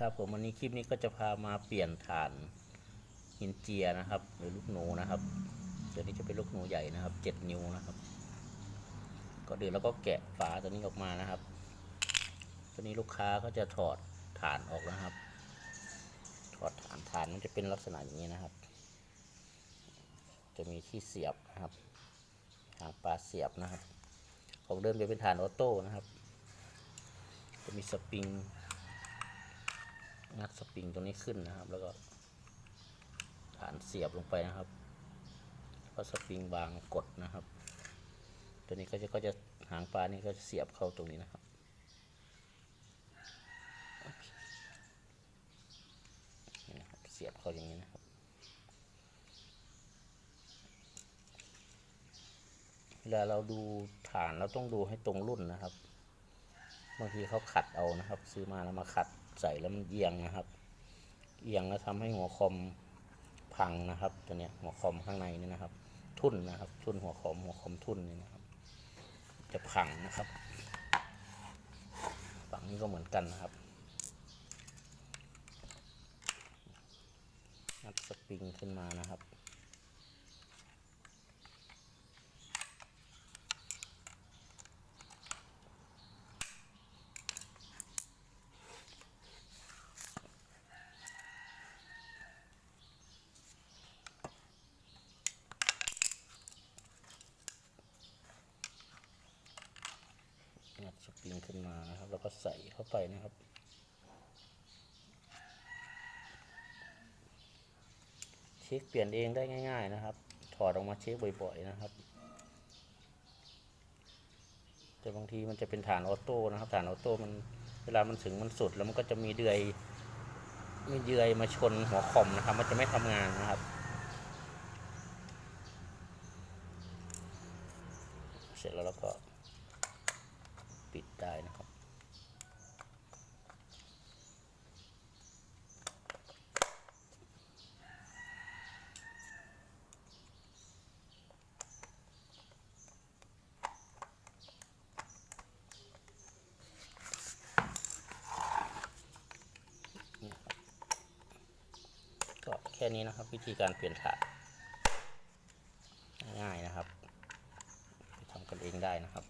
ครับผมวันนี้คลิปนี้ก็จะพามาเปลี่ยนฐานหินเจียนะครับ หรือลูกหนูนะครับตัวนี้จะเป็นลูกหนูใหญ่นะครับเจ็ดนิ้วนะครับก็เดี๋ยวเราก็แกะฝาตัวนี้ออกมานะครับตัวนี้ลูกค้าก็จะถอดฐานออกนะครับ ถอดฐานฐานมันจะเป็นลักษณะอย่างนี้นะครับ จะมีที่เสียบนะครับหางปลาเสียบนะครับ ของเดิมจะเป็นฐานออโต้นะครับ จะมีสปริง สปริงตรงนี้ขึ้นนะครับ แล้วก็ฐานเสียบลงไปนะครับก็สปริงวางกดนะครับ ตัวนี้ก็จะก็จะหางปลานี่ก็จะเสียบเข้าตรงนี้นะครับนี่นะครับ เสียบเข้าอย่างนี้นะครับเวลาเราดูฐานเราต้องดูให้ตรงรุ่นนะครับ บางทีเขาขัดเอานะครับ ซื้อมาแล้วมาขัดใส่แล้วมันเอียงนะครับ เอียงแล้วทำให้หัวคอมพังนะครับ ตัวเนี้ยหัวคอมข้างในนี่นะครับ ทุ่นนะครับ ทุ่นหัวคอมหัวคอมทุ่นนี่นะครับ จะพังนะครับฝั่งนี้ก็เหมือนกันนะครับงัดสปริงขึ้นมานะครับ สปริงขึ้นมานะครับ แล้วก็ใส่เข้าไปนะครับ เช็คเปลี่ยนเองได้ง่าย ๆนะครับ ถอดออกมาเช็คบ่อยๆนะครับ แต่บางทีมันจะเป็นฐานออโต้นะครับ ฐานออโต้มันเวลามันถึงมันสุดแล้วมันก็จะมีเดือยมีเดือยมาชนหัวคอมนะครับ มันจะไม่ทำงานนะครับ เสร็จแล้วเราก็ ปิดได้นะครับ ก็ แค่นี้นะครับ วิธีการเปลี่ยนถาดง่ายๆนะครับทำกันเองได้นะครับ